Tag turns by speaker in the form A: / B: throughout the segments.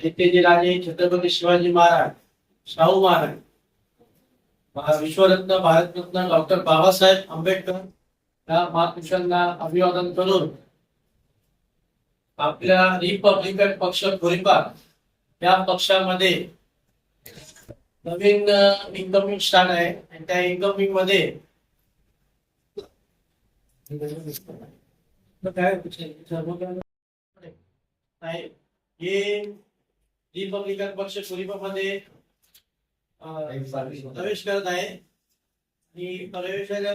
A: येथे राजे छत्रपती शिवाजी महाराज शाहू महाराज विश्वरत्न भारतरत्न डॉक्टर बाबासाहेब आंबेडकर या महापुरुषांना अभिवादन करून आपल्या रिपब्लिकन पक्ष गोरीबाग या पक्षामध्ये नवीन इन्कमिंग स्टार्ट आहे आणि त्या इन्कमिंगमध्ये काय आहे. हे रिपब्लिकन पक्ष गोरिबामध्ये प्रवेश करत आहे. आणि प्रवेशाच्या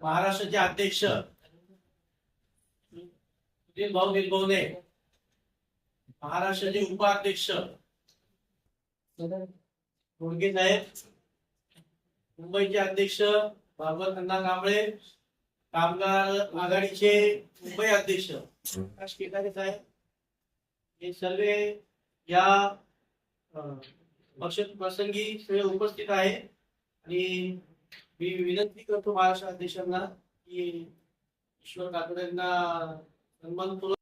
A: महाराष्ट्राचे अध्यक्ष सुनील भाऊ निलबवणे महाराष्ट्राचे उपाध्यक्ष मुंडगे साहेब मुंबईचे अध्यक्ष बाबर अण्णा कांबळे कामगार आघाडीचे मुंबई अध्यक्ष. प्रकाश केकारे साहेब हे सर्व या पक्ष प्रसंगी सगळे उपस्थित आहे. आणि मी विनंती करतो महाराष्ट्र अध्यक्षांना की ईश्वर काकडेंना सन्मानपूर्वक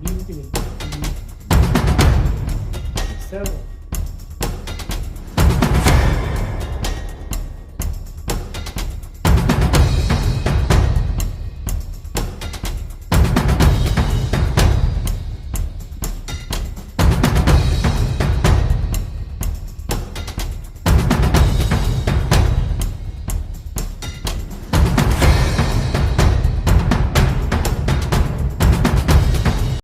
A: bien que